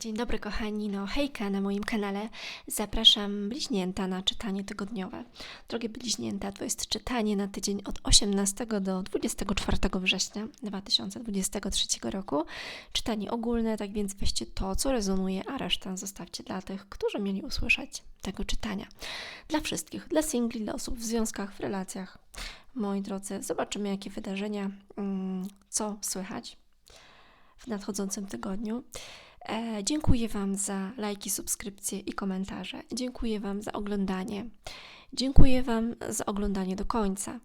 Dzień dobry kochani, no hejka na moim kanale. Zapraszam bliźnięta na czytanie tygodniowe. Drogie bliźnięta, to jest czytanie na tydzień od 18 do 24 września 2023 roku. Czytanie ogólne, tak więc weźcie to, co rezonuje, a resztę zostawcie dla tych, którzy mieli usłyszeć tego czytania. Dla wszystkich, dla singli, dla osób w związkach, w relacjach. Moi drodzy, zobaczymy jakie wydarzenia, mm, co słychać w nadchodzącym tygodniu. E, dziękuję Wam za lajki, subskrypcje i komentarze. Dziękuję Wam za oglądanie. Dziękuję Wam za oglądanie do końca.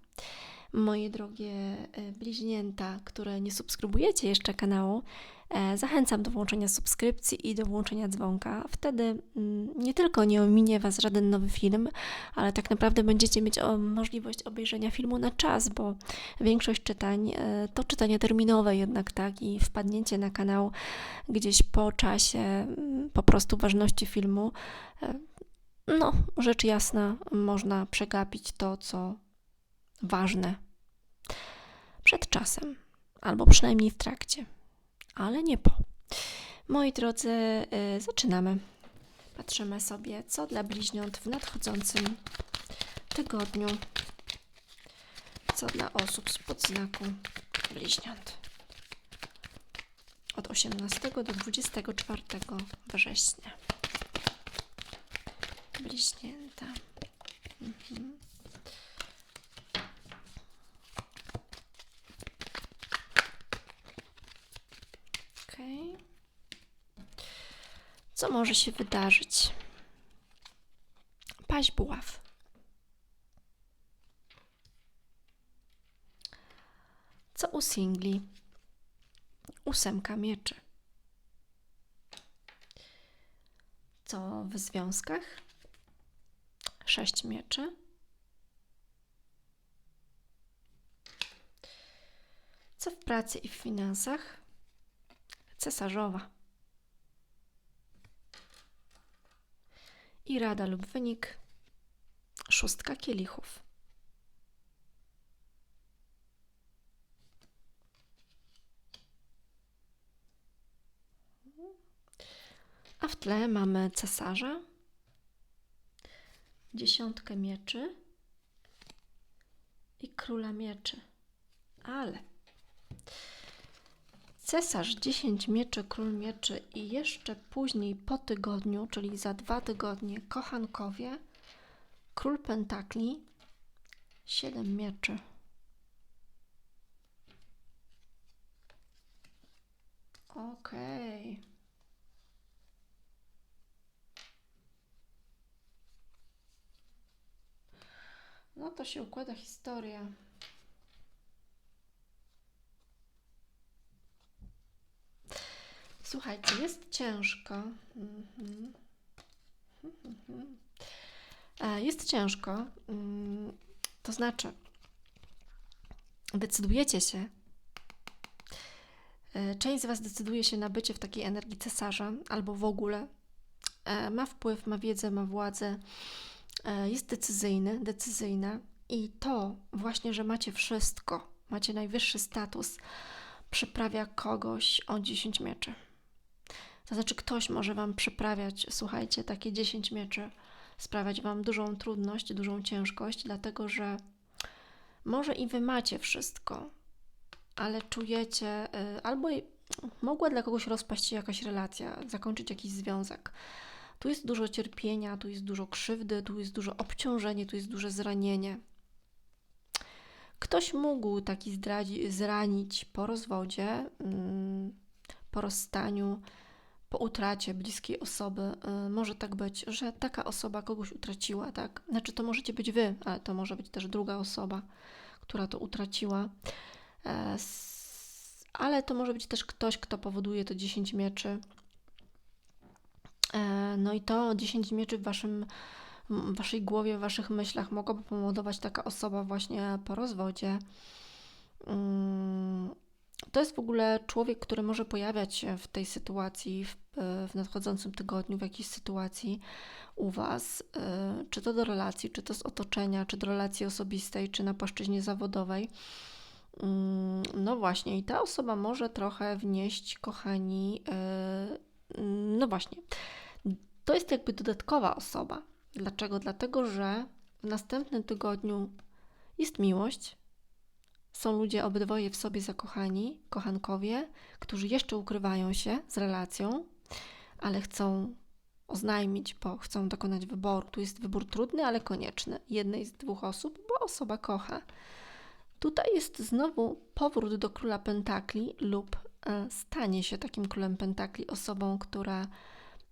Moje drogie e, bliźnięta, które nie subskrybujecie jeszcze kanału, E, zachęcam do włączenia subskrypcji i do włączenia dzwonka. Wtedy mm, nie tylko nie ominie Was żaden nowy film, ale tak naprawdę będziecie mieć możliwość obejrzenia filmu na czas, bo większość czytań e, to czytania terminowe jednak, tak, i wpadnięcie na kanał gdzieś po czasie mm, po prostu ważności filmu, no, rzecz jasna, można przegapić to, co ważne przed czasem, albo przynajmniej w trakcie ale nie po. Moi drodzy, yy, zaczynamy. Patrzymy sobie, co dla bliźniąt w nadchodzącym tygodniu, co dla osób z podznaku bliźniąt. Od 18 do 24 września. Bliźnięta. Mhm. Co może się wydarzyć? Paść buław. Co u singli? Ósemka mieczy. Co w związkach? Sześć mieczy. Co w pracy i w finansach? Cesarzowa. I rada lub wynik szóstka kielichów. A w tle mamy cesarza, dziesiątkę mieczy i króla mieczy. Ale Cesarz 10 mieczy, król mieczy i jeszcze później po tygodniu, czyli za dwa tygodnie, kochankowie, król pentakli, 7 mieczy. Okej. Okay. No to się układa historia. Słuchajcie, jest ciężko. E, jest ciężko. Mm, to znaczy, decydujecie się. E, część z Was decyduje się na bycie w takiej energii cesarza albo w ogóle. E, ma wpływ, ma wiedzę, ma władzę. Jest decyzyjny, decyzyjna. I to właśnie, że macie wszystko, macie najwyższy status, przyprawia kogoś o 10 mieczy. To znaczy, ktoś może Wam przyprawiać, słuchajcie, takie 10 mieczy, sprawiać Wam dużą trudność, dużą ciężkość, dlatego że może i Wy macie wszystko, ale czujecie, y, albo mogła dla kogoś rozpaść się jakaś relacja, zakończyć jakiś związek. Tu jest dużo cierpienia, tu jest dużo krzywdy, tu jest dużo obciążenie, tu jest duże zranienie. Ktoś mógł taki zdradzi, zranić po rozwodzie, mm, po rozstaniu, po utracie bliskiej osoby y, może tak być, że taka osoba kogoś utraciła, tak? Znaczy to możecie być wy, ale to może być też druga osoba, która to utraciła. E, ale to może być też ktoś, kto powoduje to 10 mieczy. E, no i to 10 mieczy w waszym w waszej głowie, w waszych myślach mogłaby powodować taka osoba właśnie po rozwodzie. To jest w ogóle człowiek, który może pojawiać się w tej sytuacji, w, w nadchodzącym tygodniu, w jakiejś sytuacji u Was, y, czy to do relacji, czy to z otoczenia, czy do relacji osobistej, czy na płaszczyźnie zawodowej. Mm, no właśnie, i ta osoba może trochę wnieść, kochani, y, No właśnie, to jest jakby dodatkowa osoba. Dlaczego? Dlatego, że w następnym tygodniu jest miłość. Są ludzie obydwoje w sobie zakochani, kochankowie, którzy jeszcze ukrywają się z relacją, ale chcą oznajmić, bo chcą dokonać wyboru. Tu jest wybór trudny, ale konieczny. Jednej z dwóch osób, bo osoba kocha. Tutaj jest znowu powrót do króla pentakli lub e, stanie się takim królem pentakli osobą, która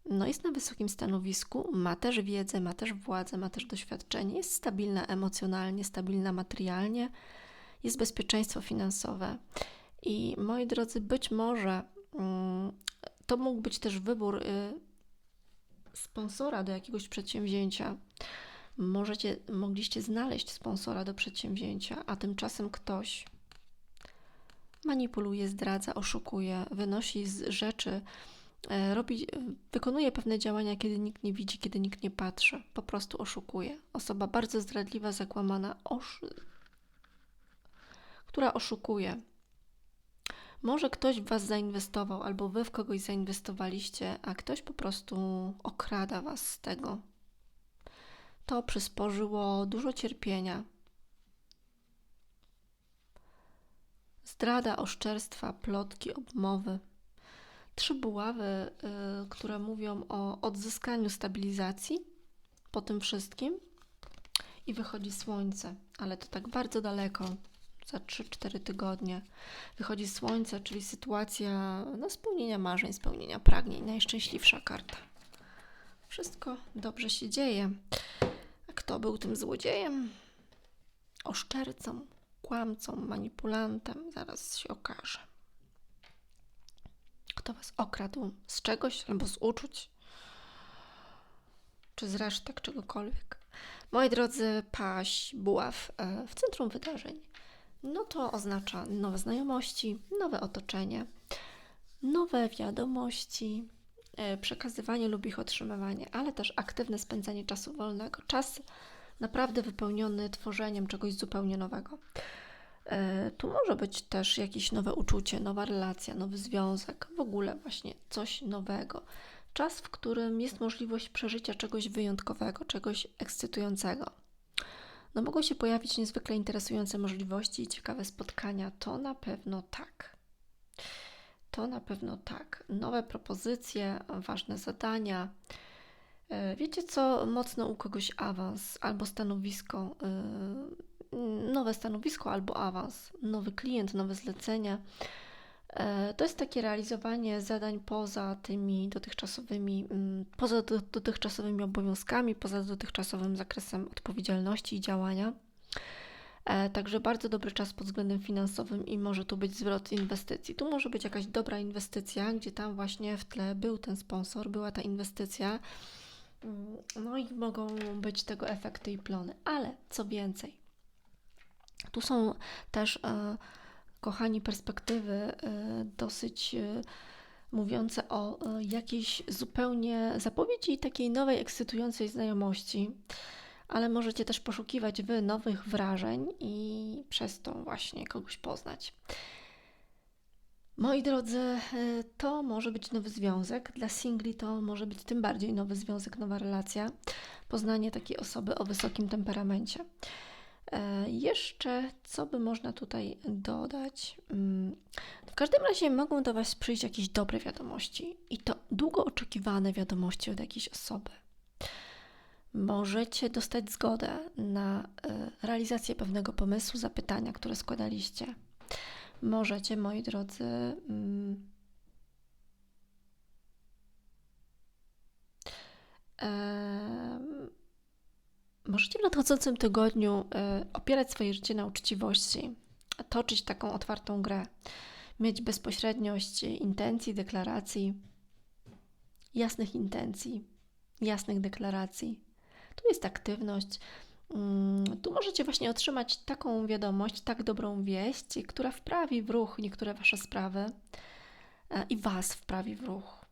no, jest na wysokim stanowisku, ma też wiedzę, ma też władzę, ma też doświadczenie, jest stabilna emocjonalnie, stabilna materialnie, jest bezpieczeństwo finansowe. I moi drodzy, być może mm, to mógł być też wybór y, sponsora do jakiegoś przedsięwzięcia. Możecie, mogliście znaleźć sponsora do przedsięwzięcia, a tymczasem ktoś manipuluje, zdradza, oszukuje, wynosi z rzeczy, e, robi, wykonuje pewne działania, kiedy nikt nie widzi, kiedy nikt nie patrzy. Po prostu oszukuje. Osoba bardzo zdradliwa, zakłamana, osz... która oszukuje. Może ktoś w Was zainwestował, albo Wy w kogoś zainwestowaliście, a ktoś po prostu okrada Was z tego. To przysporzyło dużo cierpienia. Zdrada, oszczerstwa, plotki, obmowy. Trzy buławy, y, które mówią o odzyskaniu stabilizacji po tym wszystkim. I wychodzi słońce, ale to tak bardzo daleko, za 3-4 tygodnie. Wychodzi słońce, czyli sytuacja no, spełnienia marzeń, spełnienia pragnień. Najszczęśliwsza karta. Wszystko dobrze się dzieje. A kto był tym złodziejem? Oszczercą, kłamcą, manipulantem. Zaraz się okaże. Kto was okradł z czegoś albo z uczuć? Czy z resztek czegokolwiek? Moi drodzy, paść, buław e, w centrum wydarzeń no to oznacza nowe znajomości, nowe otoczenie, nowe wiadomości, e, przekazywanie lub ich otrzymywanie, ale też aktywne spędzanie czasu wolnego. Czas naprawdę wypełniony tworzeniem czegoś zupełnie nowego. E, tu może być też jakieś nowe uczucie, nowa relacja, nowy związek, w ogóle właśnie coś nowego. Czas, w którym jest możliwość przeżycia czegoś wyjątkowego, czegoś ekscytującego no mogą się pojawić niezwykle interesujące możliwości i ciekawe spotkania. To na pewno tak. To na pewno tak. Nowe propozycje, ważne zadania. E, wiecie co? Mocno u kogoś awans albo stanowisko, e, nowe stanowisko albo awans, nowy klient, nowe zlecenia. E, to jest takie realizowanie zadań poza tymi dotychczasowymi, mm, poza dotychczasowymi obowiązkami, poza dotychczasowym zakresem odpowiedzialności i działania. E, także bardzo dobry czas pod względem finansowym i może tu być zwrot inwestycji. Tu może być jakaś dobra inwestycja, gdzie tam właśnie w tle był ten sponsor, była ta inwestycja. Mm, no i mogą być tego efekty i plony. Ale co więcej, tu są też. Yy, kochani, perspektywy y, dosyć y, mówiące o y, jakiejś zupełnie zapowiedzi takiej nowej, ekscytującej znajomości, ale możecie też poszukiwać wy nowych wrażeń i przez to właśnie kogoś poznać. Moi drodzy, to może być nowy związek. Dla singli to może być tym bardziej nowy związek, nowa relacja, poznanie takiej osoby o wysokim temperamencie. E, jeszcze co by można tutaj dodać? Mm, w każdym razie mogą do Was przyjść jakieś dobre wiadomości i to długo oczekiwane wiadomości od jakiejś osoby. Możecie dostać zgodę na e, realizację pewnego pomysłu, zapytania, które składaliście. Możecie, moi drodzy, mm, Możecie w nadchodzącym tygodniu y, opierać swoje życie na uczciwości, toczyć taką otwartą grę, mieć bezpośredniość intencji, deklaracji, jasnych intencji, jasnych deklaracji. Tu jest aktywność. Mm, tu możecie właśnie otrzymać taką wiadomość, tak dobrą wieść, która wprawi w ruch niektóre Wasze sprawy e, i Was wprawi w ruch.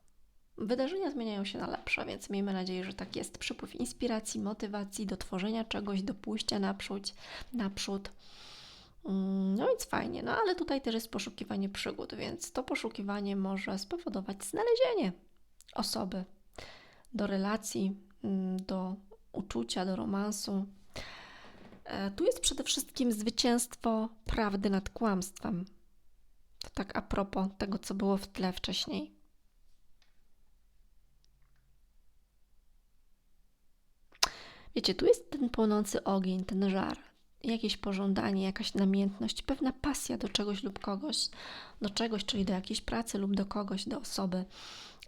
Wydarzenia zmieniają się na lepsze, więc miejmy nadzieję, że tak jest. Przypływ inspiracji, motywacji do tworzenia czegoś, do pójścia naprzód, naprzód. Mm, no więc fajnie, no ale tutaj też jest poszukiwanie przygód, więc to poszukiwanie może spowodować znalezienie osoby, do relacji, mm, do uczucia, do romansu. E, tu jest przede wszystkim zwycięstwo prawdy nad kłamstwem. To tak a propos tego, co było w tle wcześniej. Wiecie, tu jest ten płonący ogień, ten żar, jakieś pożądanie, jakaś namiętność, pewna pasja do czegoś lub kogoś, do czegoś, czyli do jakiejś pracy lub do kogoś, do osoby.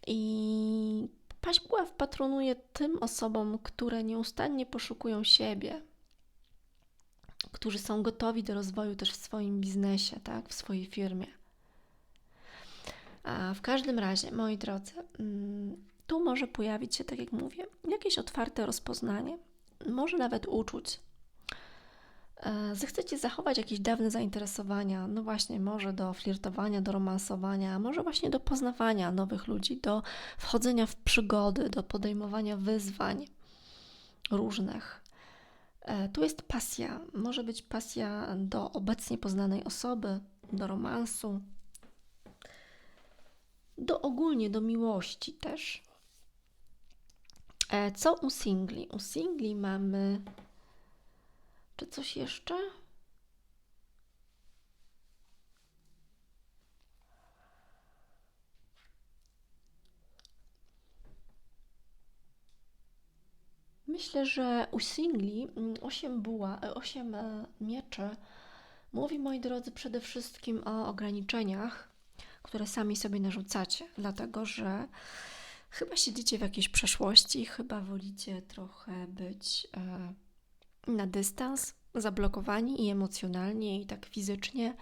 I paźbuła wpatronuje tym osobom, które nieustannie poszukują siebie, którzy są gotowi do rozwoju też w swoim biznesie, tak, w swojej firmie. A w każdym razie, moi drodzy, mm, tu może pojawić się, tak jak mówię, jakieś otwarte rozpoznanie, może nawet uczuć. E, zechcecie zachować jakieś dawne zainteresowania, no właśnie, może do flirtowania, do romansowania, może właśnie do poznawania nowych ludzi, do wchodzenia w przygody, do podejmowania wyzwań różnych. E, tu jest pasja. Może być pasja do obecnie poznanej osoby, do romansu, do ogólnie do miłości też. E, co u singli? U singli mamy. Czy coś jeszcze? Myślę, że u singli 8 mm, buła, 8 e, mieczy mówi, moi drodzy, przede wszystkim o ograniczeniach, które sami sobie narzucacie, dlatego że chyba siedzicie w jakiejś przeszłości, chyba wolicie trochę być e, na dystans, zablokowani i emocjonalnie, i tak fizycznie.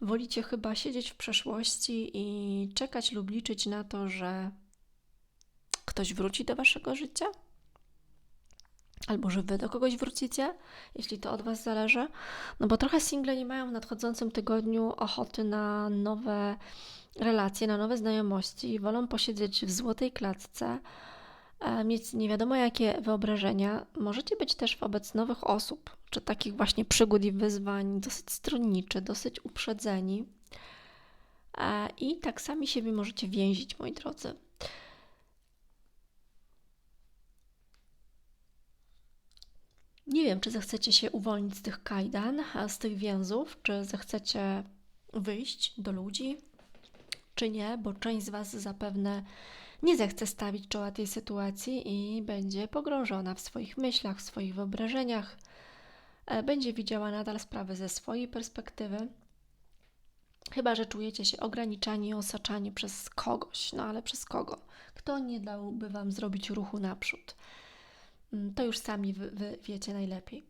Wolicie chyba siedzieć w przeszłości i czekać lub liczyć na to, że ktoś wróci do waszego życia, albo że wy do kogoś wrócicie, jeśli to od was zależy. No bo trochę single nie mają w nadchodzącym tygodniu ochoty na nowe relacje, na nowe znajomości, wolą posiedzieć w złotej klatce, e, mieć nie wiadomo jakie wyobrażenia. Możecie być też wobec nowych osób, czy takich właśnie przygód i wyzwań, dosyć stronniczy, dosyć uprzedzeni. E, I tak sami siebie możecie więzić, moi drodzy. Nie wiem, czy zechcecie się uwolnić z tych kajdan, z tych więzów, czy zechcecie wyjść do ludzi, czy nie, bo część z Was zapewne nie zechce stawić czoła tej sytuacji i będzie pogrążona w swoich myślach, w swoich wyobrażeniach, e, będzie widziała nadal sprawę ze swojej perspektywy. Chyba, że czujecie się ograniczani i osaczani przez kogoś, no ale przez kogo? Kto nie dałby Wam zrobić ruchu naprzód? Mm, to już sami wy, wy wiecie najlepiej.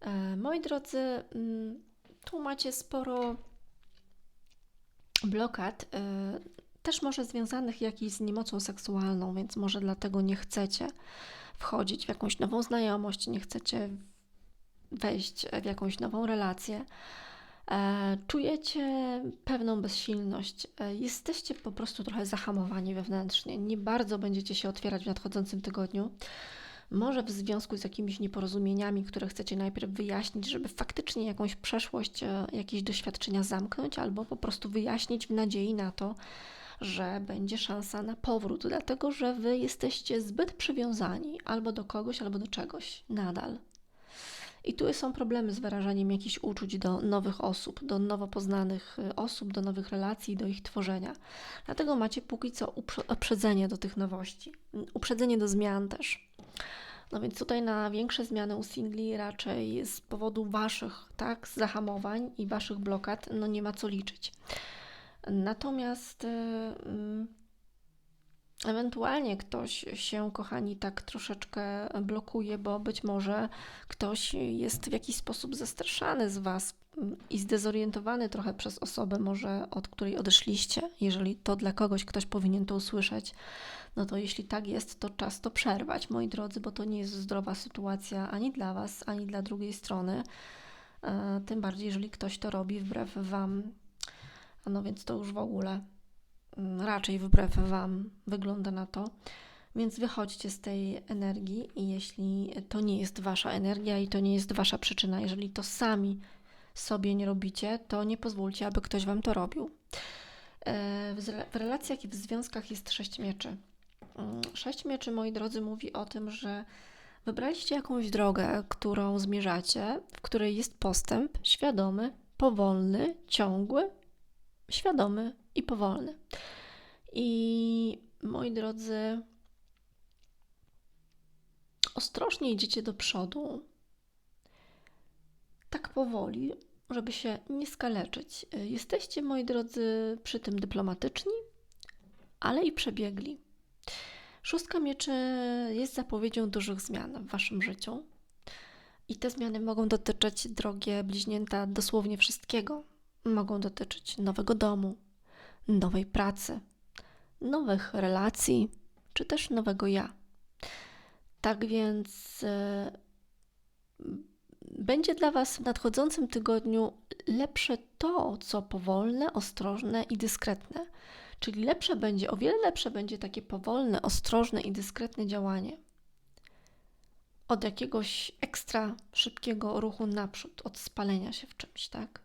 E, moi drodzy, mm, tu macie sporo blokad, y, też może związanych jakiś z niemocą seksualną, więc może dlatego nie chcecie wchodzić w jakąś nową znajomość, nie chcecie wejść w jakąś nową relację. E, czujecie pewną bezsilność, e, jesteście po prostu trochę zahamowani wewnętrznie, nie bardzo będziecie się otwierać w nadchodzącym tygodniu. Może w związku z jakimiś nieporozumieniami, które chcecie najpierw wyjaśnić, żeby faktycznie jakąś przeszłość, e, jakieś doświadczenia zamknąć, albo po prostu wyjaśnić w nadziei na to, że będzie szansa na powrót, dlatego że wy jesteście zbyt przywiązani albo do kogoś, albo do czegoś nadal. I tu są problemy z wyrażaniem jakichś uczuć do nowych osób, do nowo poznanych e, osób, do nowych relacji, do ich tworzenia. Dlatego macie póki co uprzedzenie do tych nowości, uprzedzenie do zmian też. No więc tutaj na większe zmiany u singli raczej z powodu Waszych tak, zahamowań i Waszych blokad no nie ma co liczyć. Natomiast yy, ewentualnie ktoś się, kochani, tak troszeczkę blokuje, bo być może ktoś jest w jakiś sposób zastraszany z Was i zdezorientowany trochę przez osobę, może od której odeszliście, jeżeli to dla kogoś ktoś powinien to usłyszeć no to jeśli tak jest, to czas to przerwać, moi drodzy, bo to nie jest zdrowa sytuacja ani dla Was, ani dla drugiej strony. E, tym bardziej, jeżeli ktoś to robi wbrew Wam, no więc to już w ogóle mm, raczej wbrew Wam wygląda na to. Więc wychodźcie z tej energii i jeśli to nie jest Wasza energia i to nie jest Wasza przyczyna, jeżeli to sami sobie nie robicie, to nie pozwólcie, aby ktoś Wam to robił. E, w relacjach i w związkach jest sześć mieczy. Mm, Sześć mieczy, moi drodzy, mówi o tym, że wybraliście jakąś drogę, którą zmierzacie, w której jest postęp świadomy, powolny, ciągły, świadomy i powolny. I moi drodzy, ostrożnie idziecie do przodu, tak powoli, żeby się nie skaleczyć. Jesteście, moi drodzy, przy tym dyplomatyczni, ale i przebiegli. Szóstka mieczy jest zapowiedzią dużych zmian w waszym życiu. I te zmiany mogą dotyczyć, drogie bliźnięta, dosłownie wszystkiego. Mogą dotyczyć nowego domu, nowej pracy, nowych relacji, czy też nowego ja. Tak więc e, będzie dla Was w nadchodzącym tygodniu lepsze to, co powolne, ostrożne i dyskretne. Czyli lepsze będzie, o wiele lepsze będzie takie powolne, ostrożne i dyskretne działanie od jakiegoś ekstra szybkiego ruchu naprzód, od spalenia się w czymś, tak?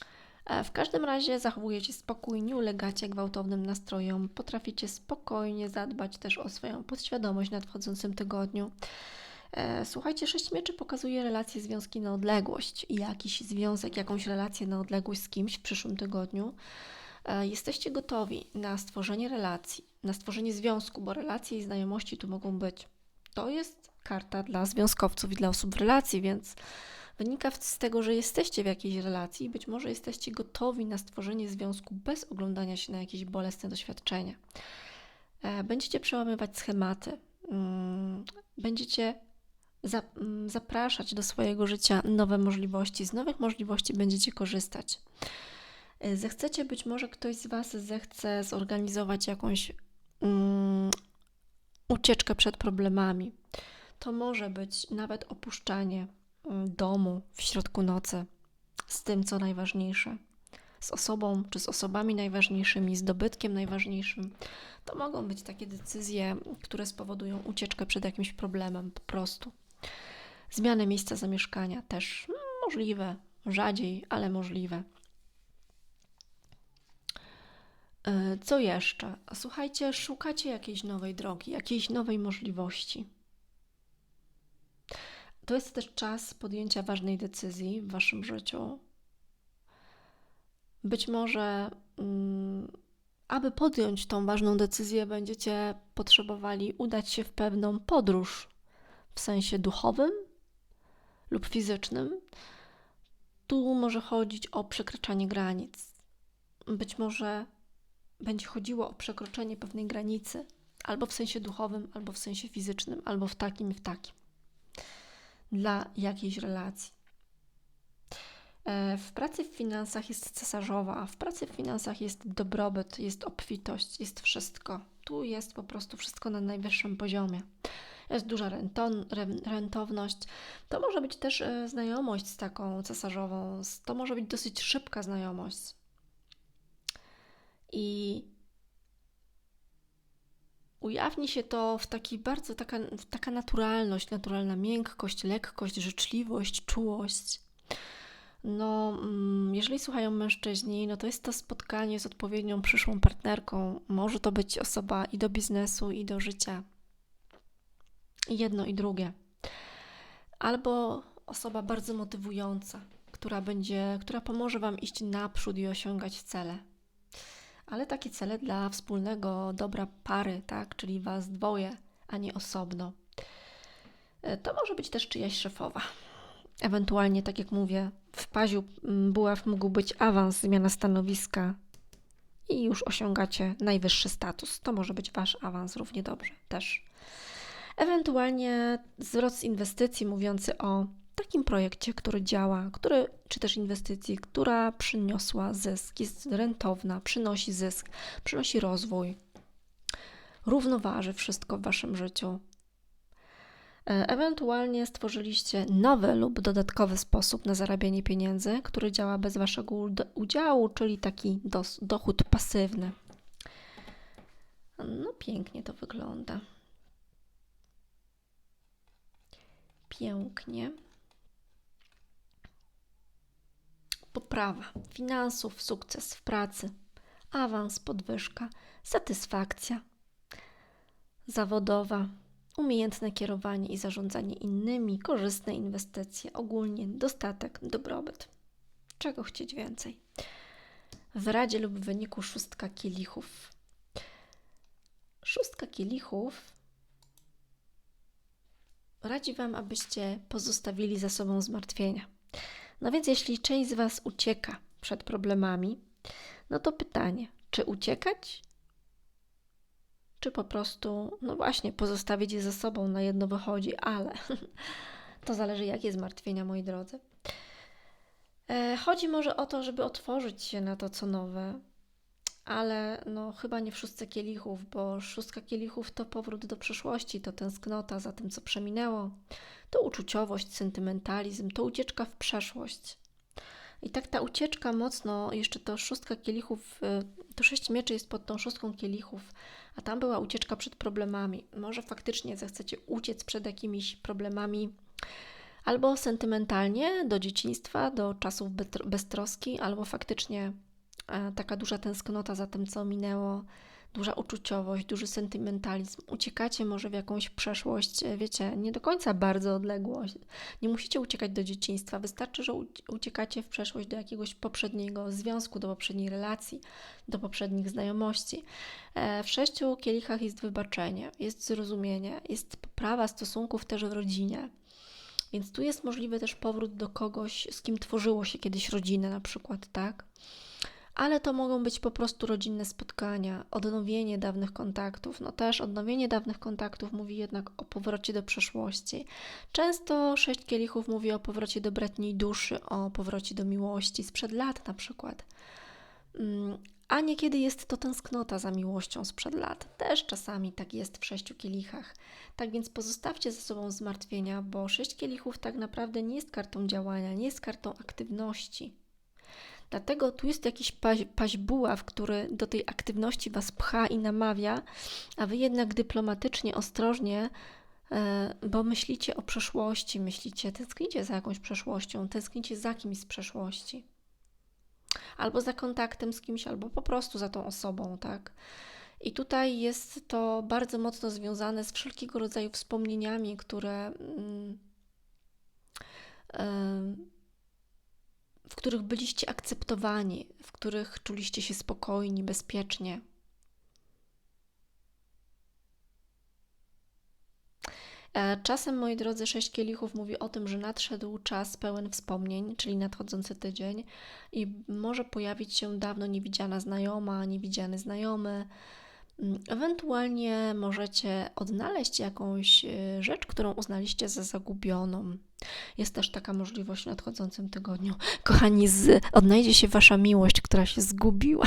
E, w każdym razie zachowujecie spokój, nie ulegacie gwałtownym nastrojom, potraficie spokojnie zadbać też o swoją podświadomość w nadchodzącym tygodniu. E, słuchajcie, sześć mieczy pokazuje relacje, związki na odległość i jakiś związek, jakąś relację na odległość z kimś w przyszłym tygodniu. E, jesteście gotowi na stworzenie relacji, na stworzenie związku, bo relacje i znajomości tu mogą być. To jest karta dla związkowców i dla osób w relacji, więc wynika z tego, że jesteście w jakiejś relacji i być może jesteście gotowi na stworzenie związku bez oglądania się na jakieś bolesne doświadczenia. E, będziecie przełamywać schematy, mm, będziecie mm, zapraszać do swojego życia nowe możliwości, z nowych możliwości będziecie korzystać. E, zechcecie, być może ktoś z Was zechce zorganizować jakąś um, ucieczkę przed problemami. To może być nawet opuszczanie domu w środku nocy z tym, co najważniejsze, z osobą czy z osobami najważniejszymi, z dobytkiem najważniejszym. To mogą być takie decyzje, które spowodują ucieczkę przed jakimś problemem po prostu. Zmiany miejsca zamieszkania też możliwe, rzadziej, ale możliwe. E, co jeszcze? Słuchajcie, szukacie jakiejś nowej drogi, jakiejś nowej możliwości. To jest też czas podjęcia ważnej decyzji w waszym życiu. Być może, mm, aby podjąć tą ważną decyzję, będziecie potrzebowali udać się w pewną podróż w sensie duchowym lub fizycznym. Tu może chodzić o przekraczanie granic. Być może będzie chodziło o przekroczenie pewnej granicy, albo w sensie duchowym, albo w sensie fizycznym, albo w takim i w takim, dla jakiejś relacji. E, w pracy w finansach jest cesarzowa, a w pracy w finansach jest dobrobyt, jest obfitość, jest wszystko. Tu jest po prostu wszystko na najwyższym poziomie. Jest duża renton, rentowność. To może być też e, znajomość z taką cesarzową. To może być dosyć szybka znajomość. I ujawni się to w takiej bardzo taka, taka naturalność, naturalna miękkość, lekkość, życzliwość, czułość. No, mm, jeżeli słuchają mężczyźni, no to jest to spotkanie z odpowiednią przyszłą partnerką. Może to być osoba i do biznesu, i do życia. Jedno, i drugie. Albo osoba bardzo motywująca, która będzie, która pomoże Wam iść naprzód i osiągać cele ale takie cele dla wspólnego dobra pary, tak, czyli Was dwoje, a nie osobno. E, to może być też czyjaś szefowa. Ewentualnie, tak jak mówię, w paziu buław mógł być awans, zmiana stanowiska i już osiągacie najwyższy status. To może być Wasz awans równie dobrze też. Ewentualnie wzrost inwestycji mówiący o takim projekcie, który działa, który, czy też inwestycji, która przyniosła zysk, jest rentowna, przynosi zysk, przynosi rozwój, równoważy wszystko w waszym życiu. E, ewentualnie stworzyliście nowy lub dodatkowy sposób na zarabianie pieniędzy, który działa bez waszego udziału, czyli taki dochód pasywny. No, pięknie to wygląda. Pięknie. Poprawa finansów, sukces w pracy, awans, podwyżka, satysfakcja zawodowa, umiejętne kierowanie i zarządzanie innymi, korzystne inwestycje, ogólnie dostatek, dobrobyt. Czego chcieć więcej? W radzie lub w wyniku szóstka kielichów. Szóstka kielichów radzi Wam, abyście pozostawili za sobą zmartwienia. No więc, jeśli część z Was ucieka przed problemami, no to pytanie, czy uciekać, czy po prostu, no właśnie, pozostawić je za sobą, na jedno wychodzi, ale to zależy, jakie zmartwienia, moi drodzy. E, chodzi może o to, żeby otworzyć się na to, co nowe, ale no chyba nie w szóstce kielichów, bo szóstka kielichów to powrót do przeszłości, to tęsknota za tym, co przeminęło, to uczuciowość, sentymentalizm, to ucieczka w przeszłość. I tak ta ucieczka mocno, jeszcze to szóstka kielichów, y, to sześć mieczy jest pod tą szóstką kielichów, a tam była ucieczka przed problemami. Może faktycznie zechcecie uciec przed jakimiś problemami, albo sentymentalnie do dzieciństwa, do czasów beztroski, albo faktycznie taka duża tęsknota za tym, co minęło, duża uczuciowość, duży sentymentalizm. Uciekacie może w jakąś przeszłość, e, wiecie, nie do końca bardzo odległą. Nie musicie uciekać do dzieciństwa, wystarczy, że uciekacie w przeszłość do jakiegoś poprzedniego związku, do poprzedniej relacji, do poprzednich znajomości. E, w sześciu kielichach jest wybaczenie, jest zrozumienie, jest poprawa stosunków też w rodzinie. Więc tu jest możliwy też powrót do kogoś, z kim tworzyło się kiedyś rodzinę, na przykład, tak? Ale to mogą być po prostu rodzinne spotkania, odnowienie dawnych kontaktów. No też odnowienie dawnych kontaktów mówi jednak o powrocie do przeszłości. Często sześć kielichów mówi o powrocie do bratniej duszy, o powrocie do miłości sprzed lat na przykład. Mm, a niekiedy jest to tęsknota za miłością sprzed lat. Też czasami tak jest w sześciu kielichach. Tak więc pozostawcie ze sobą zmartwienia, bo sześć kielichów tak naprawdę nie jest kartą działania, nie jest kartą aktywności. Dlatego tu jest jakiś paź, paźbuław, który do tej aktywności Was pcha i namawia, a Wy jednak dyplomatycznie, ostrożnie, e, bo myślicie o przeszłości, myślicie, tęsknicie za jakąś przeszłością, tęsknicie za kimś z przeszłości. Albo za kontaktem z kimś, albo po prostu za tą osobą, tak? I tutaj jest to bardzo mocno związane z wszelkiego rodzaju wspomnieniami, które. Mm, yy, w których byliście akceptowani, w których czuliście się spokojni, bezpiecznie. E, czasem, moi drodzy, sześć kielichów mówi o tym, że nadszedł czas pełen wspomnień, czyli nadchodzący tydzień, i może pojawić się dawno niewidziana znajoma, niewidziany znajomy, ewentualnie możecie odnaleźć jakąś y, rzecz, którą uznaliście za zagubioną. Jest też taka możliwość w nadchodzącym tygodniu. Kochani, z, odnajdzie się wasza miłość, która się zgubiła.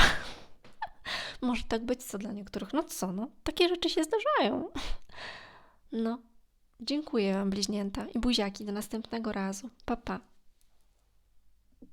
Może tak być co dla niektórych. No co, no, takie rzeczy się zdarzają. No, dziękuję Wam, bliźnięta i buziaki. Do następnego razu. Pa, pa.